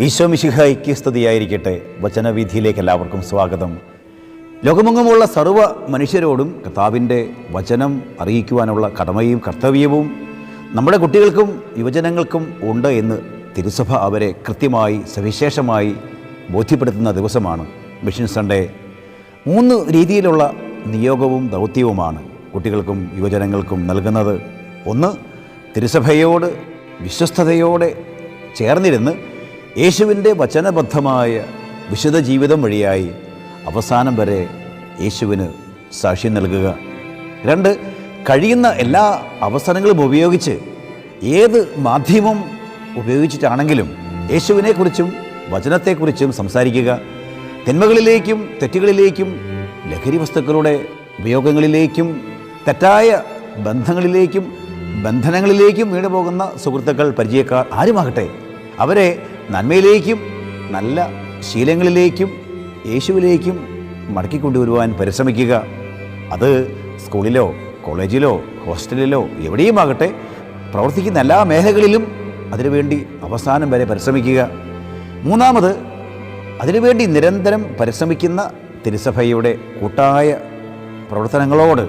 ഈശോ മിശിഹായിക്ക് സ്തുതിയായിരിക്കട്ടെ. വചനവീഥിയിലേക്ക് എല്ലാവർക്കും സ്വാഗതം. ലോകമെങ്ങുമുള്ള സർവ മനുഷ്യരോടും കർത്താവിന്റെ വചനം അറിയിക്കുവാനുള്ള കടമയും കർത്തവ്യവും നമ്മുടെ കുട്ടികൾക്കും യുവജനങ്ങൾക്കും ഉണ്ട് എന്ന് തിരുസഭ അവരെ കൃത്യമായി സവിശേഷമായി ബോധ്യപ്പെടുത്തുന്ന ദിവസമാണ് മിഷൻ സൺഡേ. മൂന്ന് രീതിയിലുള്ള നിയോഗവും ദൗത്യവുമാണ് കുട്ടികൾക്കും യുവജനങ്ങൾക്കും നൽകുന്നത്. ഒന്ന് തിരുസഭയോട് വിശ്വസ്തയോടെ ചേർന്നിരുന്ന് യേശുവിന്റെ വചനബദ്ധമായ വിശുദ്ധ ജീവിതം വഴിയായി അവസാനം വരെ യേശുവിന് സാക്ഷ്യം നൽകുക. രണ്ട് കഴിയുന്ന എല്ലാ അവസരങ്ങളും ഉപയോഗിച്ച് ഏത് മാധ്യമം ഉപയോഗിച്ചിട്ടാണെങ്കിലും യേശുവിനെക്കുറിച്ചും വചനത്തെക്കുറിച്ചും സംസാരിക്കുക. തിന്മകളിലേക്കും തെറ്റുകളിലേക്കും ലഹരി വസ്തുക്കളുടെ ഉപയോഗങ്ങളിലേക്കും തെറ്റായ ബന്ധങ്ങളിലേക്കും ബന്ധനങ്ങളിലേക്കും വീണു പോകുന്ന സുഹൃത്തുക്കൾ പരിചയക്കാർ ആരുമാകട്ടെ അവരെ നന്മയിലേക്കും നല്ല ശീലങ്ങളിലേക്കും യേശുവിലേക്കും മടക്കിക്കൊണ്ടുവരുവാൻ പരിശ്രമിക്കുക. അത് സ്കൂളിലോ കോളേജിലോ ഹോസ്റ്റലിലോ എവിടെയുമാകട്ടെ പ്രവർത്തിക്കുന്ന എല്ലാ മേഖലകളിലും അതിനുവേണ്ടി അവസാനം വരെ പരിശ്രമിക്കുക. മൂന്നാമത് അതിനുവേണ്ടി നിരന്തരം പരിശ്രമിക്കുന്ന തിരുസഭയുടെ കൂട്ടായ പ്രവർത്തനങ്ങളോട്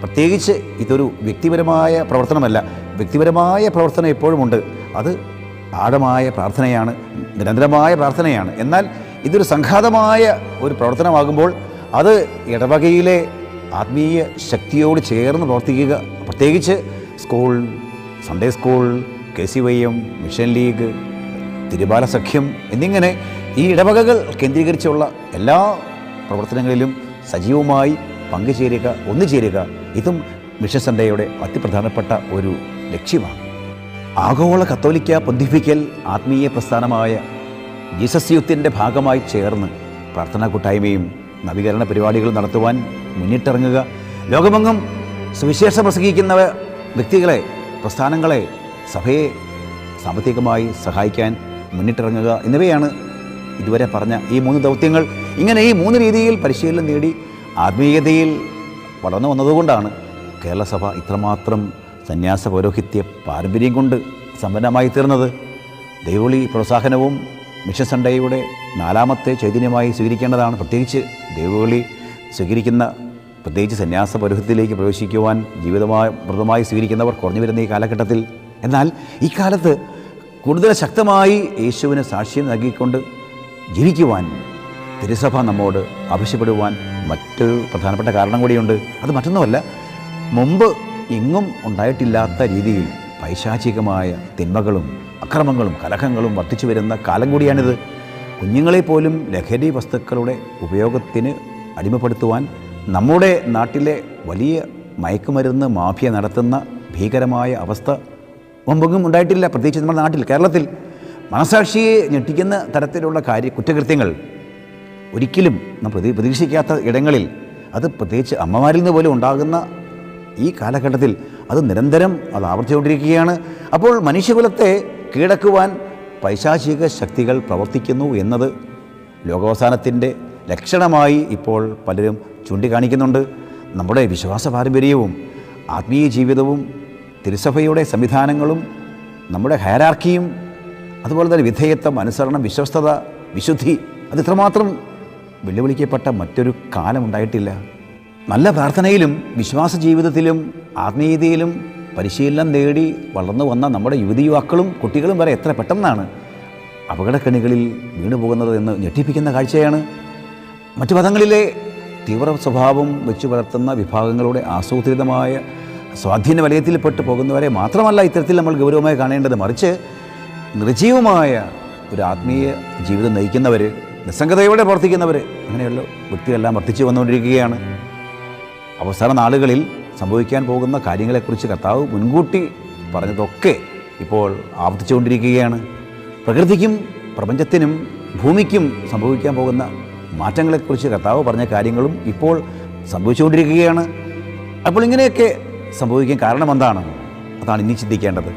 പ്രത്യേകിച്ച് ഇതൊരു വ്യക്തിപരമായ പ്രവർത്തനമല്ല വ്യക്തിപരമായ പ്രവർത്തനം എപ്പോഴുമുണ്ട്. അത് ആഴമായ പ്രാർത്ഥനയാണ് നിരന്തരമായ പ്രാർത്ഥനയാണ്. എന്നാൽ ഇതൊരു സംഘാതമായ ഒരു പ്രവർത്തനമാകുമ്പോൾ അത് ഇടവകയിലെ ആത്മീയ ശക്തിയോട് ചേർന്ന് പ്രവർത്തിക്കുക. പ്രത്യേകിച്ച് school Sunday school K C Y M mission league തിരുബാല സഖ്യം എന്നിങ്ങനെ ഈ ഇടവകകൾ കേന്ദ്രീകരിച്ചുള്ള എല്ലാ പ്രവർത്തനങ്ങളിലും സജീവമായി പങ്കുചേരുക ഒന്നുചേരുക ഇതും മിഷൻ സൺഡേയുടെ അതിപ്രധാനപ്പെട്ട ഒരു ലക്ഷ്യമാണ്. ആഗോള കത്തോലിക്ക പൊന്തിഫിക്കൽ ആത്മീയ പ്രസ്ഥാനമായ ജീസസ് യൂത്തിന്റെ ഭാഗമായി ചേർന്ന് പ്രാർത്ഥനാ കൂട്ടായ്മയും നവീകരണ പരിപാടികൾ നടത്തുവാൻ മുന്നിട്ടിറങ്ങുക. ലോകമെങ്ങും സുവിശേഷം പ്രസംഗിക്കുന്ന വ്യക്തികളെ പ്രസ്ഥാനങ്ങളെ സഭയെ സാമ്പത്തികമായി സഹായിക്കാൻ മുന്നിട്ടിറങ്ങുക എന്നിവയാണ് ഇതുവരെ പറഞ്ഞ ഈ മൂന്ന് ദൗത്യങ്ങൾ. ഇങ്ങനെ ഈ മൂന്ന് രീതിയിൽ പരിശീലനം നേടി ആത്മീയതയിൽ വളർന്നു വന്നതുകൊണ്ടാണ് കേരള സഭ ഇത്രമാത്രം സന്യാസ പൗരോഹിത്യ പാരമ്പര്യം കൊണ്ട് സമ്പന്നമായി തീർന്നത്. ദൈവളി പ്രോത്സാഹനവും മിഷൻ സൺഡേയുടെ നാലാമത്തെ ചൈതന്യമായി സ്വീകരിക്കേണ്ടതാണ്. പ്രത്യേകിച്ച് ദൈവവിളി സ്വീകരിക്കുന്ന പ്രത്യേകിച്ച് സന്യാസ പൗരോഹിത്യത്തിലേക്ക് പ്രവേശിക്കുവാൻ ജീവിതമായി മൃതമായി സ്വീകരിക്കുന്നവർ കുറഞ്ഞു വരുന്ന ഈ കാലഘട്ടത്തിൽ. എന്നാൽ ഈ കാലത്ത് കൂടുതൽ ശക്തമായി യേശുവിന് സാക്ഷ്യം നൽകിക്കൊണ്ട് ജീവിക്കുവാൻ തിരുസഭ നമ്മോട് ആവശ്യപ്പെടുവാൻ മറ്റൊരു പ്രധാനപ്പെട്ട കാരണം കൂടിയുണ്ട്. അത് മറ്റൊന്നുമല്ല. മുമ്പ് എങ്ങും ഉണ്ടായിട്ടില്ലാത്ത രീതിയിൽ പൈശാചികമായ തിന്മകളും അക്രമങ്ങളും കലഹങ്ങളും വർദ്ധിച്ചു വരുന്ന കാലം കൂടിയാണിത്. കുഞ്ഞുങ്ങളെ പോലും ലഹരി വസ്തുക്കളുടെ ഉപയോഗത്തിന് അടിമപ്പെടുത്തുവാൻ നമ്മുടെ നാട്ടിലെ വലിയ മയക്കുമരുന്ന് മാഫിയ നടത്തുന്ന ഭീകരമായ അവസ്ഥ മുമ്പെങ്ങും ഉണ്ടായിട്ടില്ല പ്രത്യേകിച്ച് നമ്മുടെ നാട്ടിൽ കേരളത്തിൽ. മനസാക്ഷിയെ ഞെട്ടിക്കുന്ന തരത്തിലുള്ള കാര്യ കുറ്റകൃത്യങ്ങൾ ഒരിക്കലും നാം പ്രതി പ്രതീക്ഷിക്കാത്ത ഇടങ്ങളിൽ അത് പ്രത്യേകിച്ച് അമ്മമാരിൽ നിന്ന് പോലും ഉണ്ടാകുന്ന ഈ കാലഘട്ടത്തിൽ അത് നിരന്തരം അത് ആവർത്തിച്ചുകൊണ്ടിരിക്കുകയാണ്. അപ്പോൾ മനുഷ്യകുലത്തെ കീഴടക്കുവാൻ പൈശാചിക ശക്തികൾ പ്രവർത്തിക്കുന്നു എന്നത് ലോകാവസാനത്തിന്റെ ലക്ഷണമായി ഇപ്പോൾ പലരും ചൂണ്ടിക്കാണിക്കുന്നുണ്ട്. നമ്മുടെ വിശ്വാസ പാരമ്പര്യവും ആത്മീയ ജീവിതവും തിരുസഭയുടെ സംവിധാനങ്ങളും നമ്മുടെ ഹയരാർക്കിയും അതുപോലെ തന്നെ വിധേയത്വം അനുസരണം വിശ്വസ്തത വിശുദ്ധി അത് ഇത്രമാത്രം വെല്ലുവിളിക്കപ്പെട്ട മറ്റൊരു കാലം ഉണ്ടായിട്ടില്ല നല്ല പ്രാർത്ഥനയിലും വിശ്വാസ ജീവിതത്തിലും ആത്മീയതയിലും പരിശീലനം നേടി വളർന്നു വന്ന നമ്മുടെ യുവതി യുവാക്കളും കുട്ടികളും വരെ എത്ര പെട്ടെന്നാണ് അപകടക്കണികളിൽ വീണു പോകുന്നത് എന്ന് ഞെട്ടിപ്പിക്കുന്ന കാഴ്ചയാണ്. മറ്റു പദങ്ങളിലെ തീവ്ര സ്വഭാവം വെച്ചു പുലർത്തുന്ന വിഭാഗങ്ങളുടെ ആസൂത്രിതമായ സ്വാധീന വലയത്തിൽപ്പെട്ട് പോകുന്നവരെ മാത്രമല്ല ഇത്തരത്തിൽ നമ്മൾ ഗൗരവമായി കാണേണ്ടത്. മറിച്ച് നിർജീവമായ ഒരു ആത്മീയ ജീവിതം നയിക്കുന്നവർ നിസ്സംഗതയോടെ പ്രവർത്തിക്കുന്നവർ അങ്ങനെയുള്ള വ്യക്തികളെല്ലാം വർദ്ധിച്ചു വന്നുകൊണ്ടിരിക്കുകയാണ്. അവസാന നാളുകളിൽ സംഭവിക്കാൻ പോകുന്ന കാര്യങ്ങളെക്കുറിച്ച് കർത്താവ് മുൻകൂട്ടി പറഞ്ഞതൊക്കെ ഇപ്പോൾ ആവർത്തിച്ചുകൊണ്ടിരിക്കുകയാണ്. പ്രകൃതിക്കും പ്രപഞ്ചത്തിനും ഭൂമിക്കും സംഭവിക്കാൻ പോകുന്ന മാറ്റങ്ങളെക്കുറിച്ച് കർത്താവ് പറഞ്ഞ കാര്യങ്ങളും ഇപ്പോൾ സംഭവിച്ചുകൊണ്ടിരിക്കുകയാണ്. അപ്പോൾ ഇങ്ങനെയൊക്കെ സംഭവിക്കാൻ കാരണം എന്താണ്? അതാണ് ഇനി ചിന്തിക്കേണ്ടത്.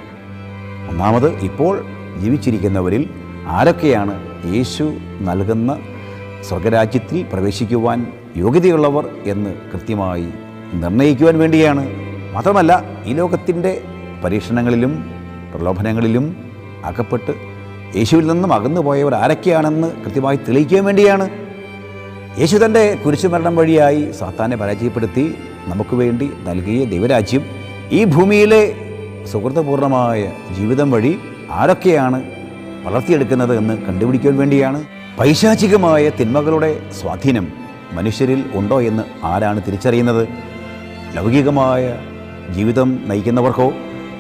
ഒന്നാമത് ഇപ്പോൾ ജീവിച്ചിരിക്കുന്നവരിൽ ആരൊക്കെയാണ് യേശു നൽകുന്ന സ്വർഗരാജ്യത്തിൽ പ്രവേശിക്കുവാൻ യോഗ്യതയുള്ളവർ എന്ന് കൃത്യമായി നിർണയിക്കുവാൻ വേണ്ടിയാണ്. മാത്രമല്ല ഈ ലോകത്തിന്റെ പരീക്ഷണങ്ങളിലും പ്രലോഭനങ്ങളിലും അകപ്പെട്ട് യേശുവിൽ നിന്നും അകന്നു പോയവർ ആരൊക്കെയാണെന്ന് കൃത്യമായി തെളിയിക്കാൻ വേണ്ടിയാണ്. യേശു തന്റെ കുരിശുമരണം വഴിയായി സാത്താനെ പരാജയപ്പെടുത്തി നമുക്ക് വേണ്ടി നൽകിയ ദൈവരാജ്യം. ഈ ഭൂമിയിലെ സുഹൃത്തപൂർണമായ ജീവിതം വഴി ആരൊക്കെയാണ് വളർത്തിയെടുക്കുന്നത് എന്ന് കണ്ടുപിടിക്കാൻ വേണ്ടിയാണ്. പൈശാചികമായ തിന്മകളുടെ സ്വാധീനം മനുഷ്യരിൽ ഉണ്ടോ എന്ന് ആരാണ് തിരിച്ചറിയുന്നത്? ലൗകികമായ ജീവിതം നയിക്കുന്നവർക്കോ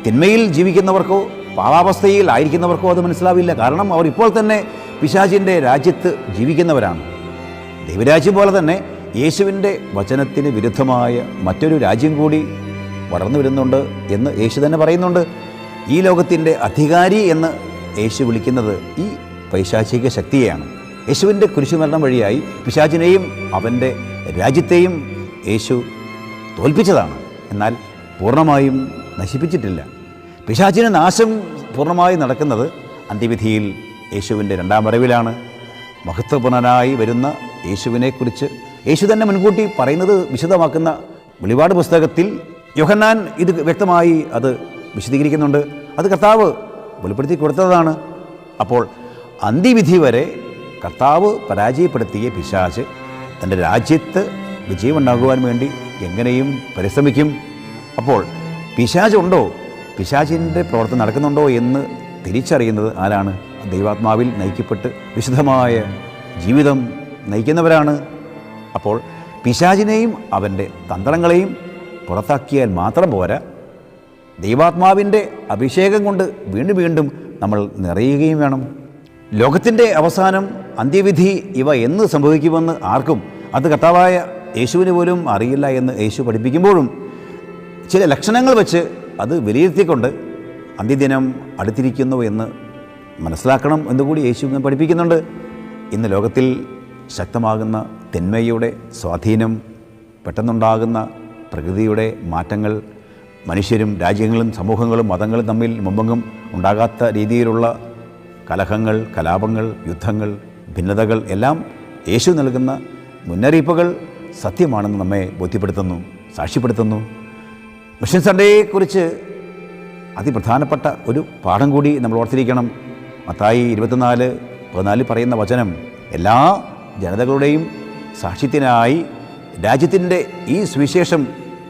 തിന്മയിൽ ജീവിക്കുന്നവർക്കോ പാവാവസ്ഥയിൽ ആയിരിക്കുന്നവർക്കോ അത് മനസ്സിലാവില്ല. കാരണം അവർ ഇപ്പോൾ തന്നെ പിശാചിന്റെ രാജ്യത്ത് ജീവിക്കുന്നവരാണ്. ദൈവരാജ്യം പോലെ തന്നെ യേശുവിന്റെ വചനത്തിന് വിരുദ്ധമായ മറ്റൊരു രാജ്യം കൂടി വളർന്നു വരുന്നുണ്ട് എന്ന് യേശു തന്നെ പറയുന്നുണ്ട്. ഈ ലോകത്തിന്റെ അധികാരി എന്ന് യേശു വിളിക്കുന്നത് ഈ പൈശാചിക ശക്തിയെയാണ്. യേശുവിന്റെ കുരിശുമരണം വഴിയായി പിശാചിനെയും അവന്റെ രാജ്യത്തെയും യേശു തോൽപ്പിച്ചതാണ്. എന്നാൽ പൂർണമായും നശിപ്പിച്ചിട്ടില്ല. പിശാചിന് നാശം പൂർണമായി നടക്കുന്നത് അന്ത്യവിധിയിൽ യേശുവിന്റെ രണ്ടാം വരവിലാണ്. മഹത്വപൂർണനായി വരുന്ന യേശുവിനെക്കുറിച്ച് യേശു തന്നെ മുൻകൂട്ടി പറയുന്നത് വിശദമാക്കുന്ന വെളിപാട് പുസ്തകത്തിൽ യോഹന്നാൻ ഇത് വ്യക്തമായി അത് വിശദീകരിക്കുന്നുണ്ട്. അത് കർത്താവ് വെളിപ്പെടുത്തി കൊടുത്തതാണ്. അപ്പോൾ അന്ത്യവിധി വരെ കർത്താവ് പരാജയപ്പെടുത്തിയ പിശാച് തന്റെ രാജ്യത്ത് വിജയമുണ്ടാകുവാൻ വേണ്ടി എങ്ങനെയും പരിശ്രമിക്കും. അപ്പോൾ പിശാചുണ്ടോ പിശാചിന്റെ പ്രവർത്തനം നടക്കുന്നുണ്ടോ എന്ന് തിരിച്ചറിയുന്നത് ആരാണ്? ദൈവാത്മാവിൽ നയിക്കപ്പെട്ട് വിശുദ്ധമായ ജീവിതം നയിക്കുന്നവരാണ്. അപ്പോൾ പിശാചിനെയും അവന്റെ തന്ത്രങ്ങളെയും പുറത്താക്കിയാൽ മാത്രം പോരാ. ദൈവാത്മാവിന്റെ അഭിഷേകം കൊണ്ട് വീണ്ടും വീണ്ടും നമ്മൾ നിറയുകയും വേണം. ലോകത്തിന്റെ അവസാനം അന്ത്യവിധി ഇവ എന്ന് സംഭവിക്കുമെന്ന് ആർക്കും അത് കർത്താവായ യേശുവിന് പോലും അറിയില്ല എന്ന് യേശു പഠിപ്പിക്കുമ്പോഴും ചില ലക്ഷണങ്ങൾ വെച്ച് അത് വിലയിരുത്തിക്കൊണ്ട് അന്ത്യദിനം അടുത്തിരിക്കുന്നു എന്ന് മനസ്സിലാക്കണം എന്നുകൂടി യേശു പഠിപ്പിക്കുന്നുണ്ട്. ഇന്ന് ലോകത്തിൽ ശക്തമാകുന്ന തിന്മയുടെ സ്വാധീനം പെട്ടെന്നുണ്ടാകുന്ന പ്രകൃതിയുടെ മാറ്റങ്ങൾ മനുഷ്യരും രാജ്യങ്ങളും സമൂഹങ്ങളും മതങ്ങളും തമ്മിൽ മുമ്പെങ്ങും ഉണ്ടാകാത്ത രീതിയിലുള്ള കലഹങ്ങൾ കലാപങ്ങൾ യുദ്ധങ്ങൾ ഭിന്നതകൾ എല്ലാം യേശു നൽകുന്ന മുന്നറിയിപ്പുകൾ സത്യമാണെന്ന് നമ്മെ ബോധ്യപ്പെടുത്തുന്നു സാക്ഷ്യപ്പെടുത്തുന്നു. മിഷൻ സൺഡേയെക്കുറിച്ച് അതിപ്രധാനപ്പെട്ട ഒരു പാഠം കൂടി നമ്മൾ ഓർത്തിരിക്കണം. മത്തായി ഇരുപത്തിനാല് പതിനാലിൽ പറയുന്ന വചനം എല്ലാ ജനതകളുടെയും സാക്ഷ്യത്തിനായി രാജ്യത്തിന്റെ ഈ സുവിശേഷം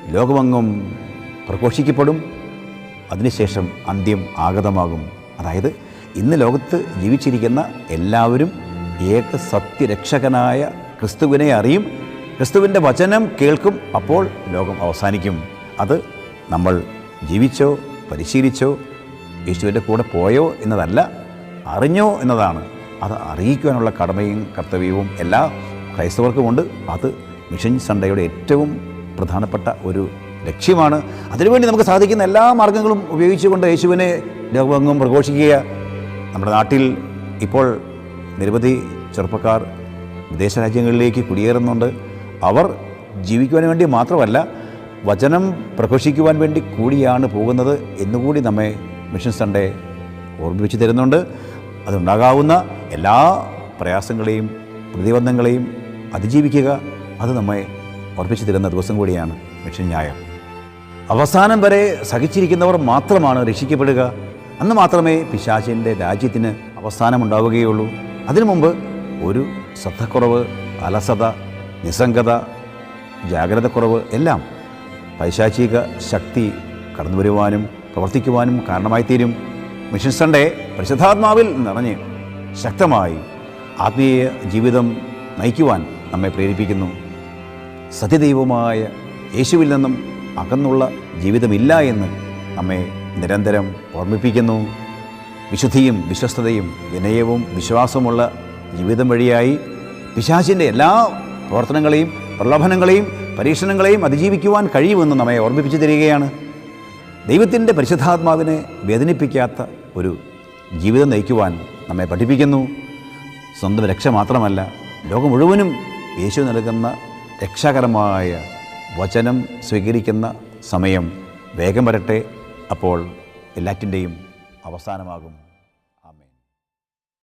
ലോകമെങ്ങും പ്രഘോഷിക്കപ്പെടും. അതിനുശേഷം അന്ത്യം ആഗതമാകും. അതായത് ഇന്ന് ലോകത്ത് ജീവിച്ചിരിക്കുന്ന എല്ലാവരും ഏക സത്യരക്ഷകനായ ക്രിസ്തുവിനെ അറിയും. ക്രിസ്തുവിന്റെ വചനം കേൾക്കും അപ്പോൾ ലോകം അവസാനിക്കും. അത് നമ്മൾ ജീവിച്ചോ പരിശീലിച്ചോ യേശുവിന്റെ കൂടെ പോയോ എന്നതല്ല അറിഞ്ഞോ എന്നതാണ്. അത് അറിയിക്കുവാനുള്ള കടമയും കർത്തവ്യവും എല്ലാ ക്രൈസ്തവർക്കുമുണ്ട്. അത് മിഷൻ സൺഡേയുടെ ഏറ്റവും പ്രധാനപ്പെട്ട ഒരു ലക്ഷ്യമാണ്. അതിനുവേണ്ടി നമുക്ക് സാധിക്കുന്ന എല്ലാ മാർഗങ്ങളും ഉപയോഗിച്ചുകൊണ്ട് യേശുവിനെ ലോകമെങ്ങും പ്രഘോഷിക്കുക. നമ്മുടെ നാട്ടിൽ ഇപ്പോൾ നിരവധി ചെറുപ്പക്കാർ വിദേശ രാജ്യങ്ങളിലേക്ക് കുടിയേറുന്നുണ്ട്. അവർ ജീവിക്കുവാൻ വേണ്ടി മാത്രമല്ല വചനം പ്രഘോഷിക്കുവാൻ വേണ്ടി കൂടിയാണ് പോകുന്നത് എന്നുകൂടി നമ്മെ മിഷൻ സൺഡേ ഓർമ്മിപ്പിച്ച് തരുന്നുണ്ട്. അതുണ്ടാകാവുന്ന എല്ലാ പ്രയാസങ്ങളെയും പ്രതിബന്ധങ്ങളെയും അതിജീവിക്കുക അത് നമ്മെ ഓർപ്പിച്ചു തരുന്ന ദിവസം കൂടിയാണ് മിഷൻ ന്യായം. അവസാനം വരെ സഹിച്ചിരിക്കുന്നവർ മാത്രമാണ് രക്ഷിക്കപ്പെടുക. അന്ന് മാത്രമേ പിശാചിന്റെ രാജ്യത്തിന് അവസാനമുണ്ടാവുകയുള്ളൂ. അതിനു മുമ്പ് ഒരു ശ്രദ്ധക്കുറവ് അലസത നിസ്സംഗത ജാഗ്രതക്കുറവ് എല്ലാം പൈശാചിക ശക്തി കടന്നു വരുവാനും പ്രവർത്തിക്കുവാനും കാരണമായിത്തീരും. മിഷൻ സൺഡേ പരിശുദ്ധാത്മാവിൽ നിറഞ്ഞ് ശക്തമായി ആത്മീയ ജീവിതം നയിക്കുവാൻ നമ്മെ പ്രേരിപ്പിക്കുന്നു. സത്യദൈവമായ യേശുവിൽ നിന്നും അകന്നുള്ള ജീവിതമില്ല എന്ന് നമ്മെ നിരന്തരം ഓർമ്മിപ്പിക്കുന്നു. വിശുദ്ധിയും വിശ്വസ്തതയും വിനയവും വിശ്വാസമുള്ള ജീവിതം വഴിയായി പിശാചിന്റെ എല്ലാ പ്രവർത്തനങ്ങളെയും പ്രലോഭനങ്ങളെയും പരീക്ഷണങ്ങളെയും അതിജീവിക്കുവാൻ കഴിയുമെന്ന് നമ്മെ ഓർമ്മിപ്പിച്ചു തരികയാണ്. ദൈവത്തിന്റെ പരിശുദ്ധാത്മാവിനെ വേദനിപ്പിക്കാത്ത ഒരു ജീവിതം നയിക്കുവാൻ നമ്മെ പഠിപ്പിക്കുന്നു. സ്വന്തം രക്ഷ മാത്രമല്ല ലോകം മുഴുവനും യേശു നൽകുന്ന രക്ഷാകരമായ വചനം സ്വീകരിക്കുന്ന സമയം വേഗം വരട്ടെ. അപ്പോൾ എല്ലാറ്റിന്റെയും അവസാനമാകും.